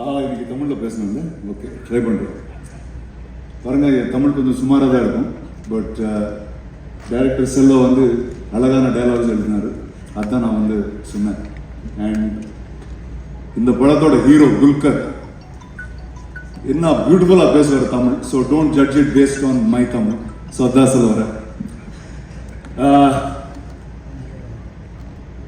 ஆ இன்னைக்கு தமிழில் பேசணும்ல? ஓகே ட்ரை பண்ணுறேன் பாருங்க என் தமிழ் கொஞ்சம் சுமாராக தான் இருக்கும். பட் டைரக்டர் செல்லோ வந்து அழகான டைலாக்ஸ் எழுதினார். அதுதான் நான் வந்து சொன்னேன். அண்ட் இந்த படத்தோட ஹீரோ துல்கர் என்ன பியூட்டிஃபுல்லாக பேசுவார் Tamil. So don't judge it based on my Tamil so அதான் சொல்ல வரேன்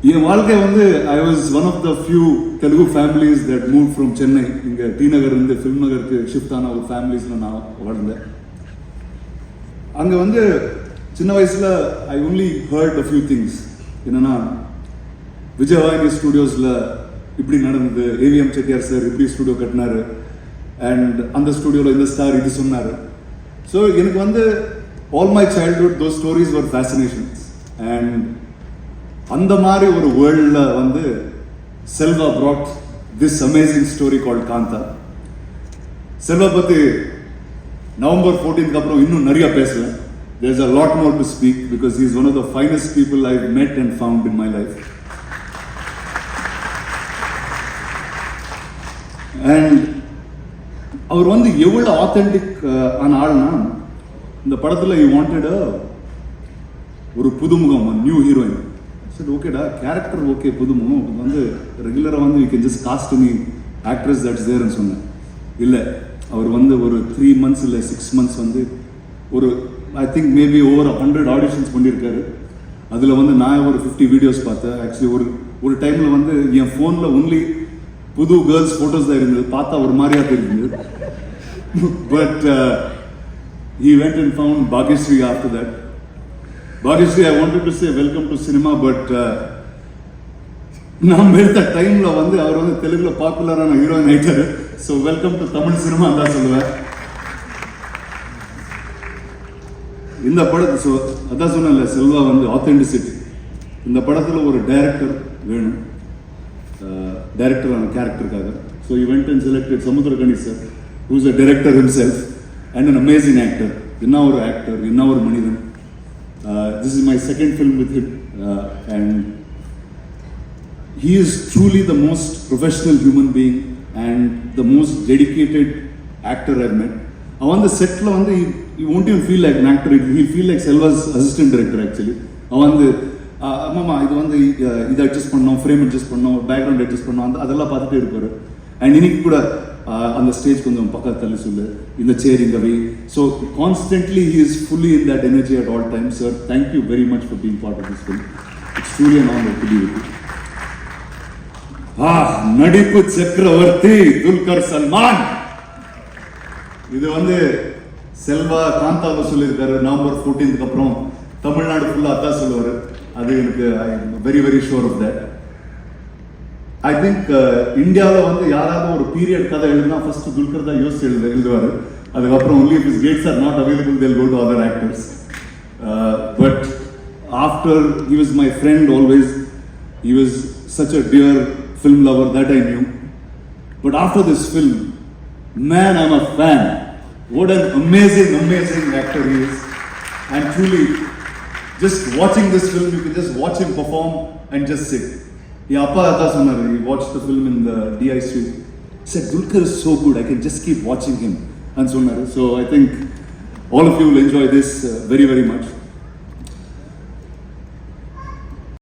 என் வாழ்க்கை வந்து I was one of the few Telugu families that moved from Chennai இங்கே டி நகர் இருந்து ஃபில்ம் நகருக்கு ஷிஃப்ட் ஆன ஒரு ஃபேமிலிஸில் நான் வளர்ந்தேன் அங்கே வந்து சின்ன வயசில் I only heard a few things என்னன்னா விஜயவாகினி ஸ்டூடியோஸில் இப்படி நடந்தது ஏவிஎம் செட்டியார் சார் இப்படி ஸ்டுடியோ கட்டினாரு அண்ட் அந்த ஸ்டுடியோவில் இந்த ஸ்டார் இது சொன்னார். ஸோ எனக்கு வந்து all my childhood those stories ஒரு ஃபேசினேஷன்ஸ் அண்ட் அந்த மாதிரி ஒரு வேர்ல்டில் வந்து Selva brought this amazing story called Kaantha Selva பற்றி நவம்பர் ஃபோர்டீன்க்கு அப்புறம் இன்னும் நிறைய பேசுவேன் there's a lot more to speak because is one of the finest people I met and found in my life and அவர் வந்து எவ்வளோ ஆத்தென்டிக் ஆன ஆள்னா இந்த படத்தில் யூ வாண்டட் ஒரு புதுமுகம் நியூ ஹீரோயின் சரி ஓகேடா கேரக்டர் ஓகே புதுமு. இது வந்து ரெகுலராக வந்து you can just cast me actress that's தேர்னு சொன்னேன். இல்லை அவர் வந்து ஒரு த்ரீ மந்த்ஸ் இல்லை சிக்ஸ் மந்த்ஸ் வந்து ஒரு I think maybe over hundred auditions பண்ணியிருக்காரு அதில் வந்து நான் ஒரு ஃபிஃப்டி வீடியோஸ் பார்த்தேன். ஆக்சுவலி ஒரு ஒரு டைமில் வந்து என் ஃபோனில் ஒன்லி புது கேர்ள்ஸ் ஃபோட்டோஸ் தான் இருந்தது. பார்த்தா ஒரு மாதிரியா தெரிஞ்சது. But he went and found Bhagyashree after that Bhagyashree, I wanted to say welcome to cinema but நாம் எடுத்த டைம்ல வந்து அவர் வந்து தெலுங்குல பாப்புலரான ஹீரோயின் ஆயிட்டாரு so welcome to Tamil cinema தான் சொல்லுவேன். இந்த படத்து ஸோ அதான் சொன்னேன்ல செல்வா வந்து ஆத்தென்டிசிட்டி இந்த படத்தில் ஒரு டைரக்டர் வேணும். டைரக்டரான கேரக்டருக்காக so he went and selected Samuthirakani sir who's a director himself and an amazing actor என்ன ஒரு ஆக்டர் என்ன ஒரு மனிதன். Uh, this is my second film with with uh, and he is truly the most professional human being and the most dedicated actor I've met. அவன் வந்து செட்டில் வந்து you won't you feel like actor he feel like Selva's assistant director actually அவன் வந்து ஆஹ் ஆமாம்மா இது வந்து இதை அட்ஜஸ்ட் பண்ணோம் ஃப்ரேம் அட்ஜஸ்ட் பண்ணோம் பேக்ரவுண்ட் அட்ஜஸ்ட் பண்ணோம் அந்த அதெல்லாம் பார்த்துட்டே இருப்பார். அண்ட் இன்னைக்கு கூட அந்த ஸ்டேஜ் கொஞ்சம் பக்கத்து தள்ளி சொல்லு. இந்த சேர் இங்க வை. So constantly he is fully in that energy at all time sir thank you very much for being part of this film it's truly an honour to ah நடிப்பு சக்கரவர்த்தி துல்கர் சல்மான். இது வந்து செல்வா காந்தாவை சொல்லியிருக்காரு நவம்பர் ஃபோர்டீனுக்கு அப்புறம். தமிழ்நாடு ஃபுல்லாக அதான் சொல்லுவாரு. அது எனக்கு I very very sure of that I think இந்தியாவில் வந்து யாராவது ஒரு பீரியட் கதை எழுதுனா ஃபர்ஸ்ட் துல்கர் தான் யோசிச்சு எழுது எழுதுவாரு அதுக்கப்புறம் only if his dates are not available they'll go to other actors but after he was my friend always he was such a dear film lover that I knew. But after this film, man, I'm a fan. What an amazing, amazing actor he is. And truly, just watching this film, you can just watch him perform and just say, என் அப்பா தான் சொன்னார் you watch the film in the DI street sir Dulquer is so good I can just keep வாட்சிங் him and சொன்னார் so I think all of you will enjoy this very very much